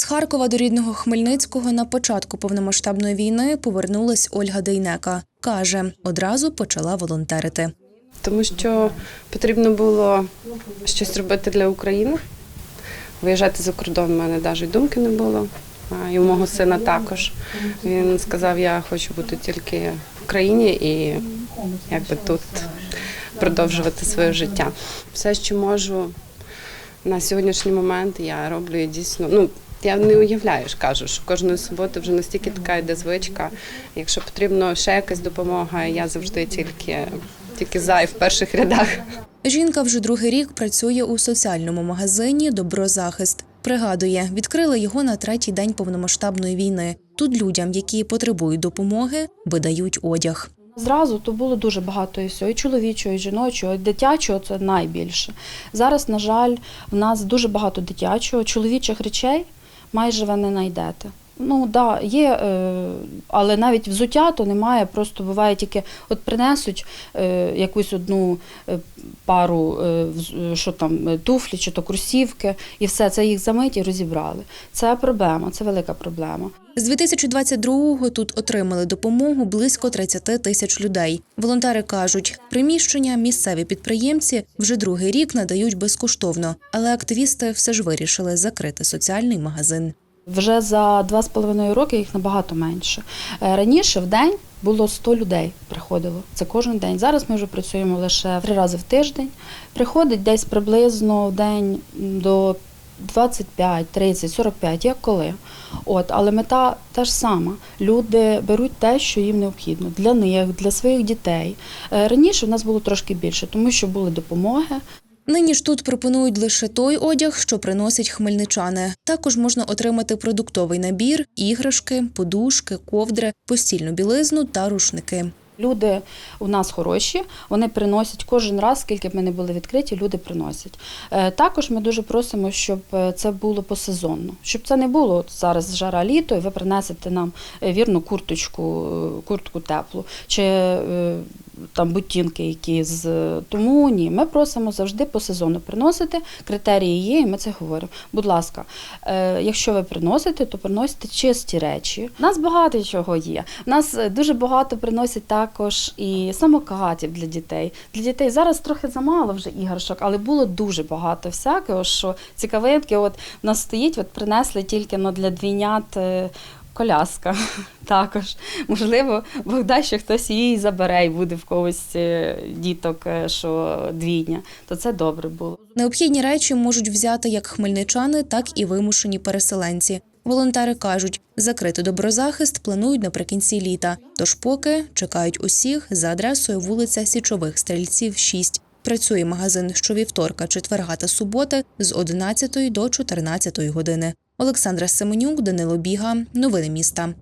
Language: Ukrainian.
З Харкова до рідного Хмельницького на початку повномасштабної війни повернулась Ольга Дейнека. Каже, одразу почала волонтерити. тому що потрібно було щось робити для України. Виїжджати за кордон в мене навіть думки не було. І у мого сина також. Він сказав, я хочу бути тільки в Україні і якби тут продовжувати своє життя. Все, що можу на сьогоднішній момент, я роблю і дійсно. Ну, я не уявляю, ж кажу, що кожної суботи вже настільки така йде звичка. Якщо потрібно ще якась допомога, я завжди тільки, тільки за і в перших рядах. Жінка вже другий рік працює у соціальному магазині Доброзахист. Пригадує, відкрили його на третій день повномасштабної війни. Тут людям, які потребують допомоги, видають одяг. Зразу то було дуже багато і всього, і чоловічого, і жіночого, і дитячого це найбільше. Зараз, на жаль, в нас дуже багато дитячого, чоловічих речей майже ви не знайдете. Ну да, є, е, але навіть взуття то немає. Просто буває тільки от принесуть е, якусь одну е, пару, що там туфлі чи то кросівки, і все це їх замить і розібрали. Це проблема, це велика проблема. З 2022-го тут отримали допомогу близько 30 тисяч людей. Волонтери кажуть, приміщення місцеві підприємці вже другий рік надають безкоштовно, але активісти все ж вирішили закрити соціальний магазин. Вже за два з половиною роки їх набагато менше. Е, Раніше в день було 100 людей приходило. Це кожен день. Зараз ми вже працюємо лише три рази в тиждень. Приходить десь приблизно в день до 25, 30, 45, як коли. От, але мета та ж сама. Люди беруть те, що їм необхідно для них, для своїх дітей. Е, Раніше в нас було трошки більше, тому що були допомоги. Нині ж тут пропонують лише той одяг, що приносять хмельничани. Також можна отримати продуктовий набір, іграшки, подушки, ковдри, постільну білизну та рушники. Люди у нас хороші, вони приносять кожен раз, скільки б ми не були відкриті, люди приносять. Е, Також ми дуже просимо, щоб е, це було посезонно, щоб це не було зараз жара літо, і ви принесете нам е, вірну курточку, куртку теплу чи там ботинки, які з тому ні. Ми просимо завжди по сезону приносити. Критерії є, і ми це говоримо. Будь ласка, е, якщо ви приносите, то приносите чисті речі. У нас багато чого є. У нас е, дуже багато приносять також і самокатів для дітей. Для дітей зараз трохи замало вже іграшок, але було дуже багато всякого, що цікавинки. От у нас стоїть, от принесли тільки ну, для двійнят. Коляска також. Можливо, Бог дасть, що хтось її забере і буде в когось е, діток, е, що двійня, то це добре було. Необхідні речі можуть взяти як хмельничани, так і вимушені переселенці. Волонтери кажуть, закрити доброзахист планують наприкінці літа. Тож поки чекають усіх за адресою вулиця Січових Стрільців, 6. Працює магазин щовівторка, четверга та суботи з 11 до 14 години. Олександра Семенюк, Данило Біга. Новини міста.